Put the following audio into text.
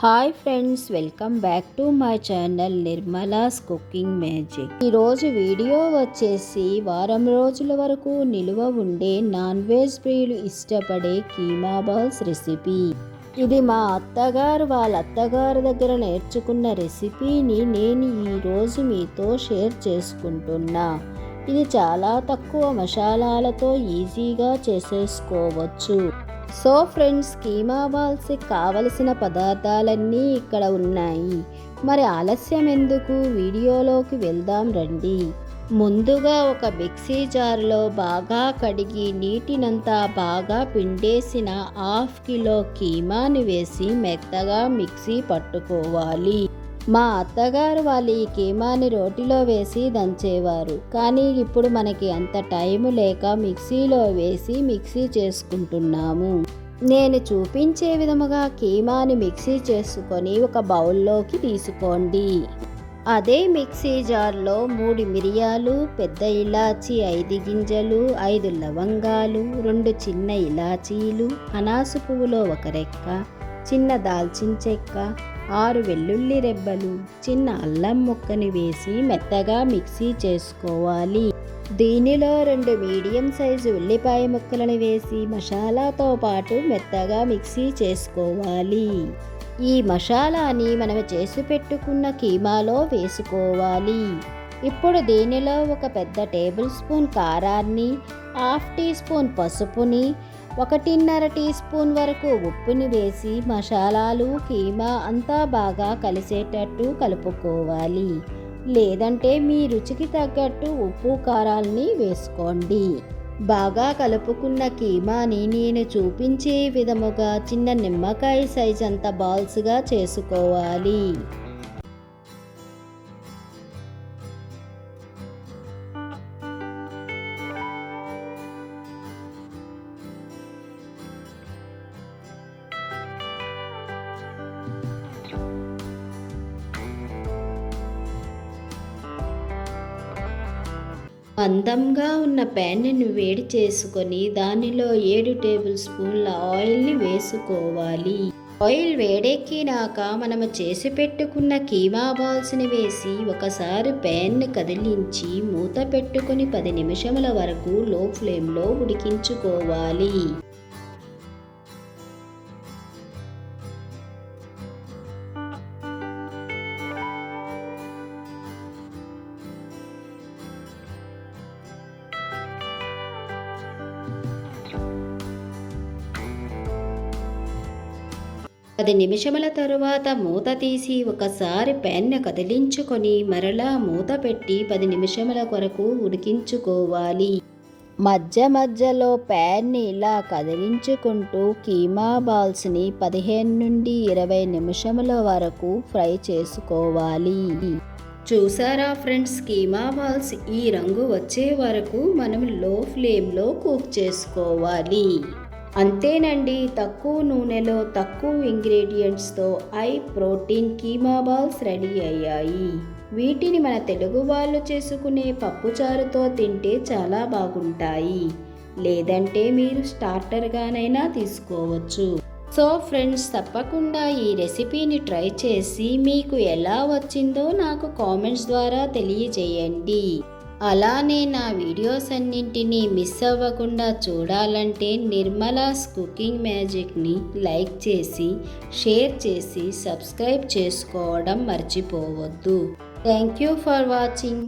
Hi friends welcome back to my channel Nirmala's cooking magic. ఈరోజు video వచ్చేసి వారం రోజుల వరకు నిలువ ఉండే నాన్ వెజ్ ప్రియులు ఇష్టపడే కీమా బాల్స్ రెసిపీ. ఇది మా అత్తగారు వాళ్ళ అత్తగారి దగ్గర నేర్చుకున్న రెసిపీని నేను ఈరోజు మీతో షేర్ చేసుకుంటున్నా. ఇది చాలా తక్కువ మసాలాలతో ఈజీగా చేసేసుకోవచ్చు. సో ఫ్రెండ్స్ కీమా బాల్స్ కావలసిన పదార్థాలన్నీ ఇక్కడ ఉన్నాయి. మరి ఆలస్యం ఎందుకు? వీడియోలోకి వెళ్దాం రండి. ముందుగా ఒక మిక్సీ జార్లో బాగా కడిగి నీటినంతా బాగా పిండేసిన హాఫ్ కిలో కీమాని వేసి మెత్తగా మిక్సీ పట్టుకోవాలి. మా అత్తగారు వాళ్ళు ఈ కీమాని రోటిలో వేసి దంచేవారు. కానీ ఇప్పుడు మనకి అంత టైం లేక మిక్సీలో వేసి మిక్సీ చేసుకుంటున్నాము. నేను చూపించే విధముగా కీమాని మిక్సీ చేసుకొని ఒక బౌల్లోకి తీసుకోండి. అదే మిక్సీ జార్లో మూడు మిరియాలు పెద్ద ఇలాచి ఐదు గింజలు ఐదు లవంగాలు రెండు చిన్న ఇలాచీలు అనాసు పువ్వులో ఒక రెక్క చిన్న దాల్చిన చెక్క ఆరు వెల్లుల్లి రెబ్బలు చిన్న అల్లం ముక్కని వేసి మెత్తగా మిక్సీ చేసుకోవాలి. దీనిలో రెండు మీడియం సైజు ఉల్లిపాయ ముక్కలను వేసి మసాలాతో పాటు మెత్తగా మిక్సీ చేసుకోవాలి. ఈ మసాలాని మనం చేసి పెట్టుకున్న కీమాలో వేసుకోవాలి. ఇప్పుడు దీనిలో ఒక పెద్ద టేబుల్ స్పూన్ కారాన్ని హాఫ్ టీ స్పూన్ పసుపుని ఒకటిన్నర టీ స్పూన్ వరకు ఉప్పుని వేసి మసాలాలు కీమా అంతా బాగా కలిసేటట్టు కలుపుకోవాలి. లేదంటే మీ రుచికి తగ్గట్టు ఉప్పు కారాలని వేసుకోండి. బాగా కలుపుకున్న కీమాని నేను చూపించే విధముగా చిన్న నిమ్మకాయ సైజ్ అంత బాల్స్గా చేసుకోవాలి. మందంగా ఉన్న ప్యాన్ని వేడి చేసుకొని దానిలో ఏడు టేబుల్ స్పూన్ల ఆయిల్ని వేసుకోవాలి. ఆయిల్ వేడెక్కినాక మనము చేసి పెట్టుకున్న కీమా బాల్స్ని వేసి ఒకసారి ప్యాన్ని కదిలించి మూత పెట్టుకుని పది నిమిషముల వరకు లో ఫ్లేమ్లో ఉడికించుకోవాలి. పది నిమిషముల తరువాత మూత తీసి ఒకసారి పెన్ను కదిలించుకొని మరలా మూత పెట్టి పది నిమిషముల కొరకు ఉడికించుకోవాలి. మధ్య మధ్యలో ప్యాన్ని ఇలా కదిలించుకుంటూ కీమా బాల్స్ని పదిహేను నుండి ఇరవై నిమిషముల వరకు ఫ్రై చేసుకోవాలి. చూసారా ఫ్రెండ్స్ కీమా బాల్స్ ఈ రంగు వచ్చే వరకు మనం లో ఫ్లేమ్లో కుక్ చేసుకోవాలి. అంతేనండి తక్కువ నూనెలో తక్కువ ఇంగ్రీడియంట్స్తో I protein keema balls ready అయ్యాయి. వీటిని మన తెలుగు వాళ్ళు చేసుకునే పప్పుచారుతో తింటే చాలా బాగుంటాయి. లేదంటే మీరు స్టార్టర్గానైనా తీసుకోవచ్చు. సో ఫ్రెండ్స్ తప్పకుండా ఈ రెసిపీని ట్రై చేసి మీకు ఎలా వచ్చిందో నాకు కామెంట్స్ ద్వారా తెలియజేయండి. అలానే నా వీడియోస్ అన్నింటినీ మిస్ అవ్వకుండా చూడాలంటే నిర్మలాస్ కుకింగ్ మ్యాజిక్ని లైక్ చేసి షేర్ చేసి సబ్స్క్రైబ్ చేసుకోవడం మర్చిపోవద్దు. Thank you for watching.